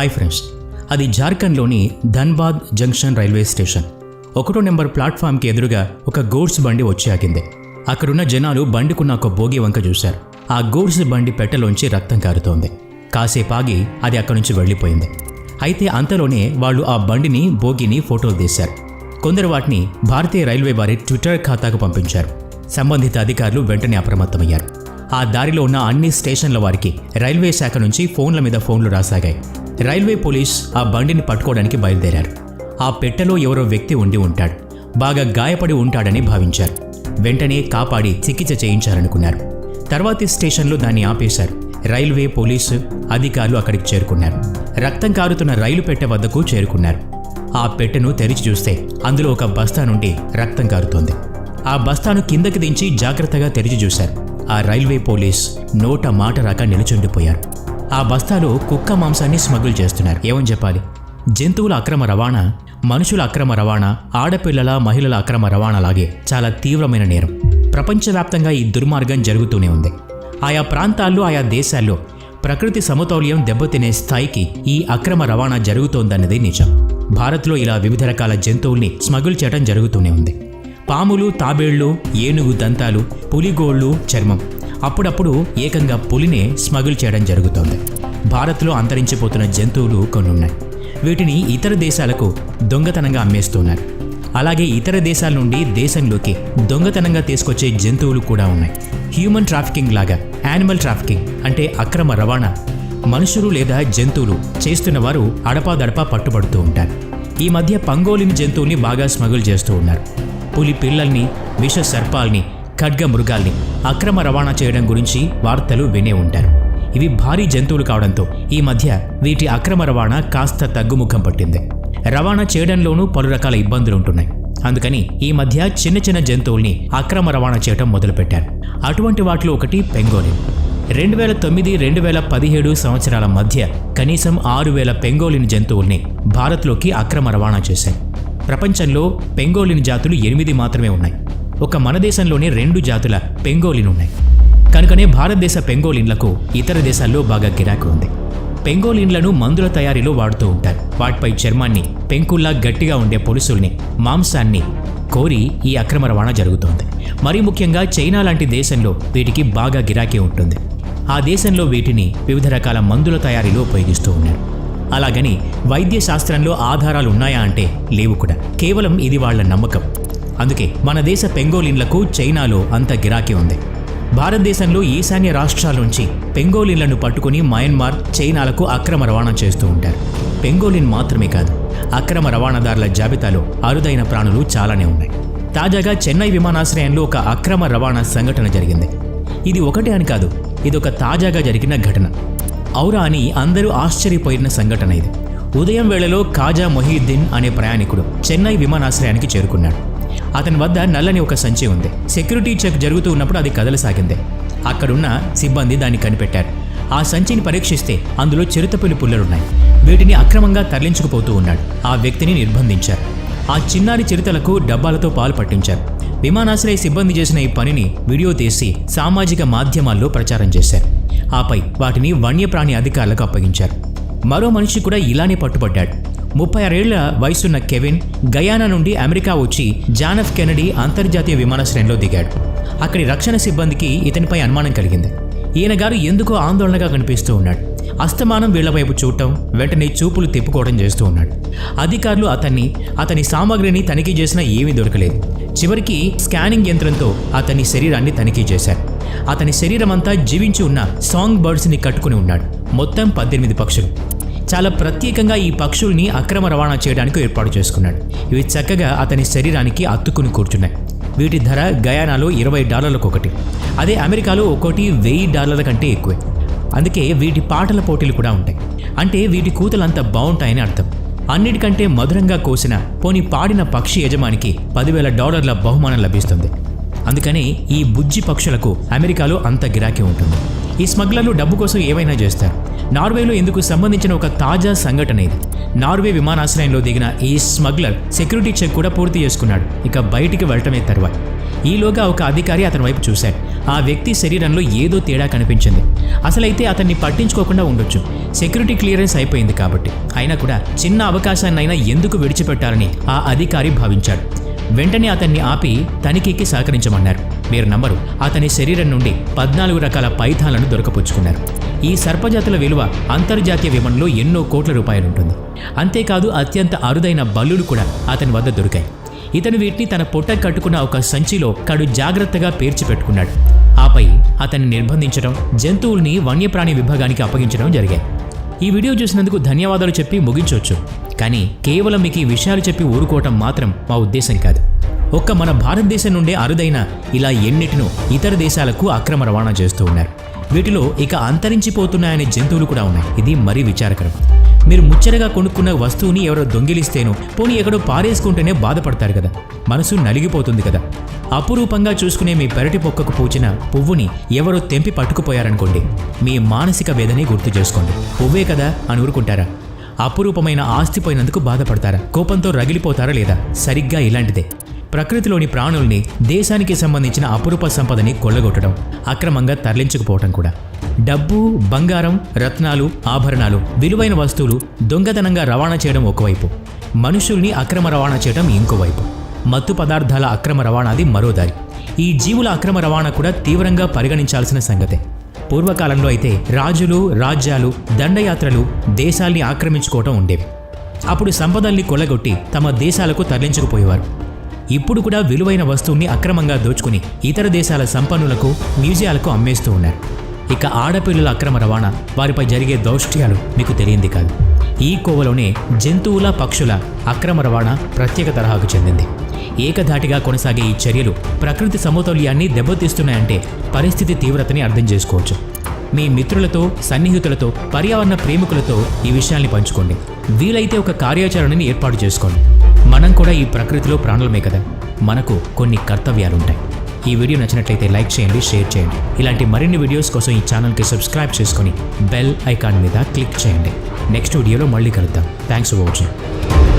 Hi friends అది జార్ఖండ్లోని Dhanbad junction railway station. ఒకటో నెంబర్ ప్లాట్ఫామ్కి ఎదురుగా ఒక గూడ్స్ బండి వచ్చి ఆగింది. అక్కడున్న జనాలు బండికున్న ఒక భోగి వంక చూశారు. ఆ గూడ్స్ బండి పెట్టెలోంచి రక్తం కారుతోంది. కాసేపు ఆగి అది అక్కడి నుంచి వెళ్ళిపోయింది. అయితే అంతలోనే వాళ్ళు ఆ బండిని భోగిని ఫోటోలు తీశారు. కొందరు వాటిని భారతీయ రైల్వే వారి ట్విట్టర్ ఖాతాకు పంపించారు. సంబంధిత అధికారులు వెంటనే అప్రమత్తమయ్యారు. ఆ దారిలో ఉన్న అన్ని స్టేషన్ల వారికి రైల్వే శాఖ నుంచి ఫోన్ల మీద ఫోన్లు రాసాగాయి. రైల్వే పోలీస్ ఆ బండిని పట్టుకోవడానికి బయలుదేరారు. ఆ పెట్టెలో ఎవరో వ్యక్తి ఉండి ఉంటాడు. బాగా గాయపడి ఉంటాడని భావించారు. వెంటనే కాపాడి చికిత్స చేయించారనుకున్నారు తర్వాతి స్టేషన్లో దాన్ని ఆపేశారు. రైల్వే పోలీసు అధికారులు అక్కడికి చేరుకున్నారు. రక్తం కారుతున్న రైలు పెట్టె వద్దకు చేరుకున్నారు. ఆ పెట్టెను తెరిచి చూస్తే అందులో ఒక బస్తా నుండి రక్తం కారుతోంది. ఆ బస్తాను కిందకి దించి జాగ్రత్తగా తెరిచి చూశారు. ఆ రైల్వే పోలీస్ నోట మాట రాక నిలుచుండిపోయారు. ఆ బస్తాలో కుక్క మాంసాన్ని స్మగుల్ చేస్తున్నారు. ఏమని చెప్పాలి? జంతువుల అక్రమ రవాణా మనుషుల అక్రమ రవాణా ఆడపిల్లల మహిళల అక్రమ రవాణా లాగే చాలా తీవ్రమైన నేరం. ప్రపంచవ్యాప్తంగా ఈ దుర్మార్గం జరుగుతూనే ఉంది. ఆయా ప్రాంతాల్లో ఆయా దేశాల్లో ప్రకృతి సమతౌల్యం దెబ్బతినే స్థాయికి ఈ అక్రమ రవాణా జరుగుతోందన్నది నిజం భారత్లో ఇలా వివిధ రకాల జంతువుల్ని స్మగుల్ చేయడం జరుగుతూనే ఉంది. పాములు తాబేళ్ళు ఏనుగు దంతాలు పులిగోళ్ళు చర్మం. అప్పుడప్పుడు ఏకంగా పులినే స్మగుల్ చేయడం జరుగుతోంది. భారత్లో అంతరించిపోతున్న జంతువులు కొన్ని ఉన్నాయి వీటిని ఇతర దేశాలకు దొంగతనంగా అమ్మేస్తున్నారు. అలాగే ఇతర దేశాల నుండి దేశంలోకి దొంగతనంగా తీసుకొచ్చే జంతువులు కూడా ఉన్నాయి. హ్యూమన్ ట్రాఫికింగ్ లాగా యానిమల్ ట్రాఫికింగ్ అంటే అక్రమ రవాణా. మనుషులు లేదా జంతువులు చేస్తున్న వారు అడపాదడపా పట్టుబడుతూ ఉంటారు. ఈ మధ్య పంగోలిని జంతువుల్ని బాగా స్మగుల్ చేస్తూ ఉన్నారు. పులి పిల్లల్ని విష సర్పాల్ని ఖడ్గ మృగాల్ని అక్రమ రవాణా చేయడం గురించి వార్తలు వినే ఉంటారు. ఇవి భారీ జంతువులు కావడంతో ఈ మధ్య వీటి అక్రమ రవాణా కాస్త తగ్గుముఖం పట్టింది. రవాణా చేయడంలోనూ పలు రకాల ఇబ్బందులు ఉంటున్నాయి. అందుకని ఈ మధ్య చిన్న చిన్న జంతువుల్ని అక్రమ రవాణా చేయడం మొదలుపెట్టారు. అటువంటి వాటిలో ఒకటి పెంగోలిన్. రెండు వేల తొమ్మిది రెండు వేల పదిహేడు సంవత్సరాల మధ్య కనీసం ఆరు వేల పెంగోలిన్ జంతువుల్ని భారత్లోకి అక్రమ రవాణా చేశాయి. ప్రపంచంలో పెంగోలిన్ జాతులు ఎనిమిది మాత్రమే ఉన్నాయి. ఒక మన దేశంలోనే రెండు జాతుల పెంగోలిన్ ఉన్నాయి కనుకనే భారతదేశ పెంగోలిన్లకు ఇతర దేశాల్లో బాగా గిరాకీ ఉంది. పెంగోలిన్లను మందుల తయారీలో వాడుతూ ఉంటారు. వాటిపై చర్మాన్ని పెంకుల్లా గట్టిగా ఉండే పొలుసుల్ని మాంసాన్ని కోరి ఈ అక్రమ రవాణా జరుగుతోంది. మరీ ముఖ్యంగా చైనా లాంటి దేశంలో వీటికి బాగా గిరాకీ ఉంటుంది. ఆ దేశంలో వీటిని వివిధ రకాల మందుల తయారీలో ఉపయోగిస్తూ ఉన్నారు. అలాగని వైద్య శాస్త్రంలో ఆధారాలు ఉన్నాయా అంటే లేవు కూడా. కేవలం ఇది వాళ్ళ నమ్మకం. అందుకే మన దేశ పెంగోలిన్లకు చైనాలో అంత గిరాకీ ఉంది. భారతదేశంలో ఈశాన్య రాష్ట్రాల నుంచి పెంగోలిన్లను పట్టుకుని మయన్మార్ చైనాలకు అక్రమ రవాణా చేస్తూ ఉంటారు. పెంగోలిన్ మాత్రమే కాదు అక్రమ రవాణాదారుల జాబితాలో అరుదైన ప్రాణులు చాలానే ఉన్నాయి. తాజాగా చెన్నై విమానాశ్రయంలో ఒక అక్రమ రవాణా సంఘటన జరిగింది. ఇది ఒకటే అని కాదు ఇది ఒక తాజాగా జరిగిన ఘటన. ఔరా అని అందరూ ఆశ్చర్యపోయిన సంఘటన ఇది. ఉదయం వేళలో కాజా మొహీద్దీన్ అనే ప్రయాణికుడు చెన్నై విమానాశ్రయానికి చేరుకున్నాడు. అతని వద్ద నల్లని ఒక సంచి ఉంది. సెక్యూరిటీ చెక్ జరుగుతూ ఉన్నప్పుడు అది కదలసాగింది. అక్కడున్న సిబ్బంది దాన్ని కనిపెట్టారు. ఆ సంచిని పరీక్షిస్తే అందులో చిరుతపులి పుల్లలున్నాయి. వీటిని అక్రమంగా తరలించుకుపోతూ ఉన్నాడు. ఆ వ్యక్తిని నిర్బంధించారు. ఆ చిన్నారి చిరుతలకు డబ్బాలతో పాలు పట్టించారు. విమానాశ్రయ సిబ్బంది చేసిన ఈ పనిని వీడియో తీసి సామాజిక మాధ్యమాల్లో ప్రచారం చేశారు. ఆపై వాటిని వన్యప్రాణి అధికారులకు అప్పగించారు. మరో మనిషి కూడా ఇలానే పట్టుబడ్డాడు. ముప్పై ఆరేళ్ళ వయసున్న కెవిన్ గయానా నుండి అమెరికా వచ్చి జానఫ్ కెనడీ అంతర్జాతీయ విమానాశ్రయంలో దిగాడు. అక్కడి రక్షణ సిబ్బందికి ఇతనిపై అనుమానం కలిగింది. ఈయన గారు ఎందుకో ఆందోళనగా కనిపిస్తూ ఉన్నాడు. అస్తమానం వీళ్ళ వైపు చూడటం వెంటనే చూపులు తిప్పుకోవడం చేస్తూ ఉన్నాడు. అధికారులు అతన్ని అతని సామాగ్రిని తనిఖీ చేసినా ఏమీ దొరకలేదు. చివరికి స్కానింగ్ యంత్రంతో అతని శరీరాన్ని తనిఖీ చేశారు. అతని శరీరం అంతా జీవించి ఉన్న సాంగ్ బర్డ్స్ని కట్టుకుని ఉన్నాడు. మొత్తం పద్దెనిమిది పక్షులు. చాలా ప్రత్యేకంగా ఈ పక్షుల్ని అక్రమ రవాణా చేయడానికి ఏర్పాటు చేసుకున్నాడు. ఇవి చక్కగా అతని శరీరానికి అత్తుకుని కూర్చున్నాయి. వీటి ధర గయానాలో ఇరవై డాలర్లకు ఒకటి అదే అమెరికాలో ఒక్కోటి వెయ్యి డాలర్ల కంటే ఎక్కువే. అందుకే వీటి పాటల పోటీలు కూడా ఉంటాయి. అంటే వీటి కూతలు అంత బాగుంటాయని అర్థం. అన్నిటికంటే మధురంగా కోసిన పోని పాడిన పక్షి యజమానికి పదివేల డాలర్ల బహుమానం లభిస్తుంది. అందుకని ఈ బుజ్జి పక్షులకు అమెరికాలో అంత గిరాకీ ఉంటుంది. ఈ స్మగ్లర్లు డబ్బు కోసం ఏవైనా చేస్తారు. నార్వేలో ఇందుకు సంబంధించిన ఒక తాజా సంఘటన ఇది. నార్వే విమానాశ్రయంలో దిగిన ఈ స్మగ్లర్ సెక్యూరిటీ చెక్ కూడా పూర్తి చేసుకున్నాడు. ఇక బయటికి వెళ్ళటమే తర్వాత ఈలోగా ఒక అధికారి అతని వైపు చూశాడు. ఆ వ్యక్తి శరీరంలో ఏదో తేడా కనిపించింది. అసలైతే అతన్ని పట్టించుకోకుండా ఉండొచ్చు. సెక్యూరిటీ క్లియరెన్స్ అయిపోయింది కాబట్టి. అయినా కూడా చిన్న అవకాశాన్నైనా ఎందుకు విడిచిపెట్టాలని ఆ అధికారి భావించాడు. వెంటనే అతన్ని ఆపి తనిఖీకి సహకరించమన్నారు. మీరు నమ్మరు. అతని శరీరం నుండి పద్నాలుగు రకాల పైథాలను దొరకపుచ్చుకున్నారు. ఈ సర్పజాతుల విలువ అంతర్జాతీయ విమానంలో ఎన్నో కోట్ల రూపాయలు ఉంటుంది అంతేకాదు అత్యంత అరుదైన బల్లులు కూడా అతని వద్ద దొరికాయి. ఇతను వీటిని తన పొట్ట కట్టుకున్న ఒక సంచిలో కడు జాగ్రత్తగా పేర్చి పెట్టుకున్నాడు. ఆపై అతన్ని నిర్బంధించడం జంతువుల్ని వన్యప్రాణి విభాగానికి అప్పగించడం జరిగాయి. ఈ వీడియో చూసినందుకు ధన్యవాదాలు చెప్పి ముగించవచ్చు కానీ కేవలం మీకు ఈ విషయాలు చెప్పి ఊరుకోవటం మాత్రం మా ఉద్దేశం కాదు. ఒక్క మన భారతదేశం నుండే అరుదైన ఇలా ఎన్నిటినో ఇతర దేశాలకు అక్రమ రవాణా చేస్తూ ఉన్నారు. వీటిలో ఇక అంతరించిపోతున్నాయనే జంతువులు కూడా ఉన్నాయి. ఇది మరీ విచారకరం. మీరు ముచ్చటగా కొనుక్కున్న వస్తువుని ఎవరో దొంగిలిస్తేనో పోనీ ఎక్కడో పారేసుకుంటేనే బాధపడతారు కదా. మనసు నలిగిపోతుంది కదా. అపురూపంగా చూసుకునే మీ పెరటి పొక్కకు పూచిన పువ్వుని ఎవరో తెంపి పట్టుకుపోయారనుకోండి. మీ మానసిక వేదని గుర్తు చేసుకోండి. పువ్వే కదా అని ఊరుకుంటారా? అపురూపమైన ఆస్తి పోయినందుకు బాధపడతారా? కోపంతో రగిలిపోతారా లేదా? సరిగ్గా ఇలాంటిదే. ప్రకృతిలోని ప్రాణుల్ని దేశానికి సంబంధించిన అపురూప సంపదని కొల్లగొట్టడం అక్రమంగా తరలించుకుపోవటం కూడా. డబ్బు బంగారం రత్నాలు ఆభరణాలు విలువైన వస్తువులు దొంగతనంగా రవాణా చేయడం ఒకవైపు. మనుషుల్ని అక్రమ రవాణా చేయడం ఇంకోవైపు. మత్తు పదార్థాల అక్రమ రవాణాది మరో దారి. ఈ జీవుల అక్రమ రవాణా కూడా తీవ్రంగా పరిగణించాల్సిన సంగతే. పూర్వకాలంలో అయితే రాజులు రాజ్యాలు దండయాత్రలు దేశాల్ని ఆక్రమించుకోవటం ఉండేవి. అప్పుడు సంపదల్ని కొల్లగొట్టి తమ దేశాలకు తరలించుకుపోయేవారు. ఇప్పుడు కూడా విలువైన వస్తువుని అక్రమంగా దోచుకుని ఇతర దేశాల సంపన్నులకు మ్యూజియాలకు అమ్మేస్తూ ఉన్నారు. ఇక ఆడపిల్లల అక్రమ రవాణా వారిపై జరిగే దౌష్ట్యాలు మీకు తెలియంది కాదు. ఈ కోవలోనే జంతువుల పక్షుల అక్రమ రవాణా ప్రత్యేక తరహాకు చెందింది. ఏకధాటిగా కొనసాగే ఈ చర్యలు ప్రకృతి సమతౌల్యాన్ని దెబ్బతీస్తున్నాయంటే పరిస్థితి తీవ్రతని అర్థం చేసుకోవచ్చు. మీ మిత్రులతో సన్నిహితులతో పర్యావరణ ప్రేమికులతో ఈ విషయాల్ని పంచుకోండి. వీలైతే ఒక కార్యాచరణని ఏర్పాటు చేసుకోండి. మనం కూడా ఈ ప్రకృతిలో ప్రాణులమే కదా. మనకు కొన్ని కర్తవ్యాలుంటాయి. ఈ వీడియో నచ్చినట్లయితే లైక్ చేయండి షేర్ చేయండి. ఇలాంటి మరిన్ని వీడియోస్ కోసం ఈ ఛానల్కి సబ్స్క్రైబ్ చేసుకొని బెల్ ఐకాన్ మీద క్లిక్ చేయండి. నెక్స్ట్ వీడియోలో మళ్ళీ కలుద్దాం. Thanks for watching.